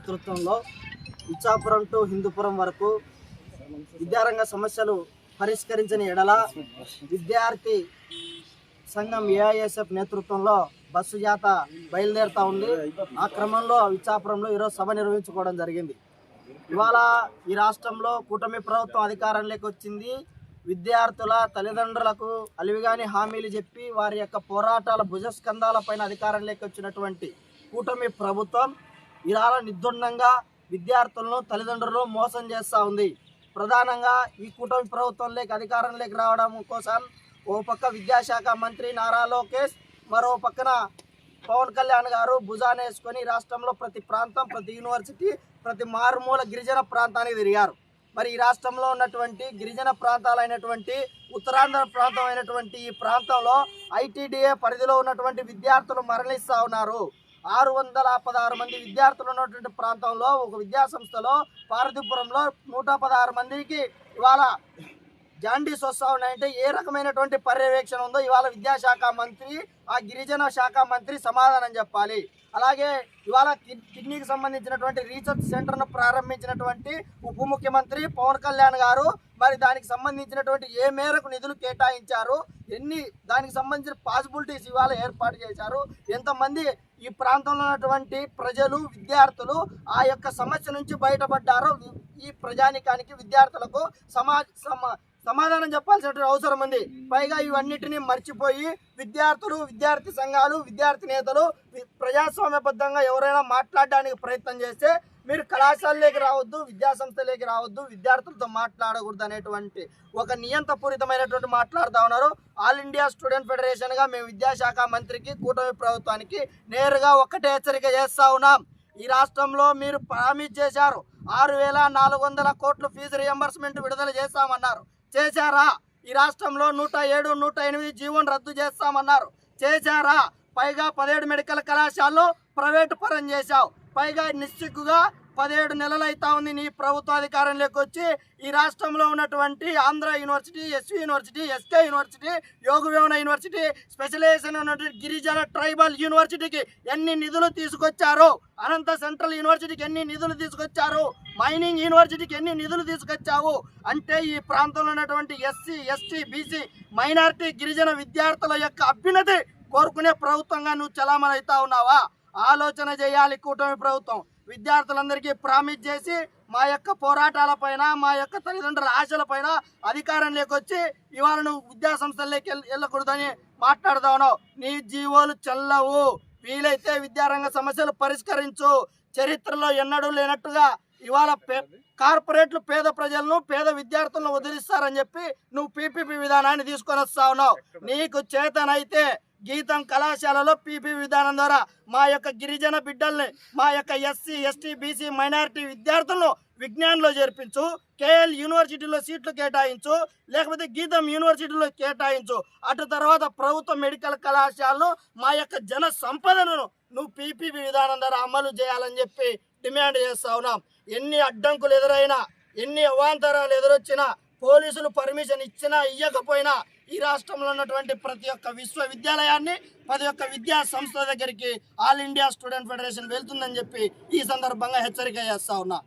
నేతృత్వంలో ఇచ్చాపురం టు హిందూపురం వరకు విద్యారంగ సమస్యలు పరిష్కరించిన ఎడల విద్యార్థి సంఘం ఏఐఎస్ఎఫ్ నేతృత్వంలో బస్సు జాత బయలుదేరుతా ఉంది. ఆ క్రమంలో ఇచ్చాపురంలో ఈరోజు సభ నిర్వహించుకోవడం జరిగింది. ఇవాళ ఈ రాష్ట్రంలో కూటమి ప్రభుత్వం అధికారంలోకి వచ్చింది. విద్యార్థుల తల్లిదండ్రులకు అలివిగాని హామీలు చెప్పి వారి యొక్క పోరాటాల భుజస్కంధాల పైన అధికారంలోకి వచ్చినటువంటి కూటమి ప్రభుత్వం ఇలా నిర్దుండంగా విద్యార్థులను తల్లిదండ్రులను మోసం చేస్తూ ఉంది. ప్రధానంగా ఈ కూటమి ప్రభుత్వంలోకి అధికారంలోకి రావడం కోసం ఓ పక్క విద్యాశాఖ మంత్రి నారా లోకేష్ మరో పక్కన పవన్ కళ్యాణ్ గారు భుజాన వేసుకొని రాష్ట్రంలో ప్రతి ప్రాంతం ప్రతి యూనివర్సిటీ ప్రతి మారుమూల గిరిజన ప్రాంతానికి తిరిగారు. మరి ఈ రాష్ట్రంలో ఉన్నటువంటి గిరిజన ప్రాంతాలైనటువంటి ఉత్తరాంధ్ర ప్రాంతం అయినటువంటి ఈ ప్రాంతంలో ఐటీడీఏ పరిధిలో ఉన్నటువంటి విద్యార్థులు మరణిస్తూ ఉన్నారు. ఆరు వందల పదహారు మంది విద్యార్థులు ఉన్నటువంటి ప్రాంతంలో ఒక విద్యా సంస్థలో పార్వతీపురంలో నూట పదహారు మందికి ఇవాళ జాండీస్ వస్తూ ఉన్నాయంటే ఏ రకమైనటువంటి పర్యవేక్షణ ఉందో ఇవాళ విద్యాశాఖ మంత్రి ఆ గిరిజన శాఖ మంత్రి సమాధానం చెప్పాలి. అలాగే ఇవాళ కిడ్- కిడ్నీకి సంబంధించినటువంటి రీసెర్చ్ సెంటర్ను ప్రారంభించినటువంటి ఉప ముఖ్యమంత్రి పవన్ కళ్యాణ్ గారు మరి దానికి సంబంధించినటువంటి ఏ మేరకు నిధులు కేటాయించారు? ఎన్ని దానికి సంబంధించిన పాసిబిలిటీస్ ఇవాళ ఏర్పాటు చేశారు? ఎంతమంది ఈ ప్రాంతంలో ఉన్నటువంటి ప్రజలు విద్యార్థులు ఆ యొక్క సమస్య నుంచి బయటపడ్డారో ఈ ప్రజానికానికి విద్యార్థులకు సమాజ సమా సమాధానం చెప్పాల్సిన అవసరం ఉంది. పైగా ఇవన్నిటిని మర్చిపోయి విద్యార్థులు విద్యార్థి సంఘాలు విద్యార్థి నేతలు వి- ప్రజాస్వామ్యబద్ధంగా ఎవరైనా మాట్లాడడానికి ప్రయత్నం చేస్తే మీరు కళాశాలలోకి రావద్దు విద్యాసంస్థలోకి రావద్దు విద్యార్థులతో మాట్లాడకూడదు అనేటువంటి ఒక నియంతపూరితమైనటువంటి మాట్లాడుతూ ఉన్నారు. ఆల్ ఇండియా స్టూడెంట్ ఫెడరేషన్గా మేము విద్యాశాఖ మంత్రికి కూటమి ప్రభుత్వానికి నేరుగా ఒక్కటే హెచ్చరిక చేస్తా ఉన్నాం. ఈ రాష్ట్రంలో మీరు ప్రామిస్ చేశారు. ఆరు వేల నాలుగు వందల కోట్ల ఫీజు రియంబర్స్మెంట్ విడుదల చేస్తామన్నారు. చేశారా? ఈ రాష్ట్రంలో నూట ఏడు నూట ఎనిమిది జీవోను రద్దు చేస్తామన్నారు. చేశారా? పైగా పదిహేడు మెడికల్ కళాశాలలో ప్రైవేటు పరం చేశావు. పైగా నిశ్చిక్కుగా పదిహేడు నెలలు అవుతా ఉంది నీ ప్రభుత్వ అధికారంలోకి వచ్చి. ఈ రాష్ట్రంలో ఉన్నటువంటి Andhra university SV university SK university Yogi Vemana university specialisation ఉన్నటువంటి గిరిజన ట్రైబల్ యూనివర్సిటీకి ఎన్ని నిధులు తీసుకొచ్చారు అనంత సెంట్రల్ యూనివర్సిటీకి ఎన్ని నిధులు తీసుకొచ్చారు మైనింగ్ యూనివర్సిటీకి ఎన్ని నిధులు తీసుకొచ్చావు అంటే ఈ ప్రాంతంలో ఉన్నటువంటి ఎస్సీ ఎస్టీ బీసీ మైనార్టీ గిరిజన విద్యార్థుల యొక్క అభ్యున్నతి కోరుకునే ప్రభుత్వంగా నువ్వు చలామణి అవుతా ఉన్నావా? ఆలోచన చేయాలి కూటమి ప్రభుత్వం. విద్యార్థులందరికీ ప్రామిస్ చేసి మా యొక్క పోరాటాల పైన మా యొక్క తల్లిదండ్రుల ఆశల పైన అధికారంలోకి వచ్చి ఇవాళ నువ్వు విద్యాసంస్థల్లోకి వెళ్ళకూడదని మాట్లాడుతా ఉన్నావు. నీ జీవోలు చల్లవు. వీలైతే విద్యారంగ సమస్యలు పరిష్కరించు. చరిత్రలో ఎన్నడూ లేనట్టుగా ఇవాళ పే- కార్పొరేట్లు పేద ప్రజలను పేద విద్యార్థులను వదిలిస్తారని చెప్పి నువ్వు పీపీపీ విధానాన్ని తీసుకొని వస్తా ఉన్నావు. నీకు చేతనైతే గీతం కళాశాలలో పీపీ విధానం ద్వారా మా యొక్క గిరిజన బిడ్డల్ని మా యొక్క ఎస్సీ ఎస్టీ బీసీ మైనారిటీ విద్యార్థులను విజ్ఞాన్లో చేర్పించు కేఎల్ యూనివర్సిటీలో సీట్లు కేటాయించు లేకపోతే గీతం యూనివర్సిటీలో కేటాయించు. అటు తర్వాత ప్రభుత్వ మెడికల్ కళాశాలను మా యొక్క జన సంపదను నువ్వు పీపీపీ విధానం ద్వారా అమలు చేయాలని చెప్పి డిమాండ్ చేస్తా ఉన్నాం. ఎన్ని అడ్డంకులు ఎదురైనా ఎన్ని అవాంతరాలు ఎదురొచ్చినా పోలీసులు పర్మిషన్ ఇచ్చినా ఇవ్వకపోయినా ఈ రాష్ట్రంలో ఉన్నటువంటి ప్రతి ఒక్క విశ్వవిద్యాలయాన్ని ప్రతి ఒక్క విద్యా సంస్థ దగ్గరికి ఆల్ ఇండియా స్టూడెంట్ ఫెడరేషన్ వెళ్తుందని చెప్పి ఈ సందర్భంగా హెచ్చరిక చేస్తా ఉన్నా.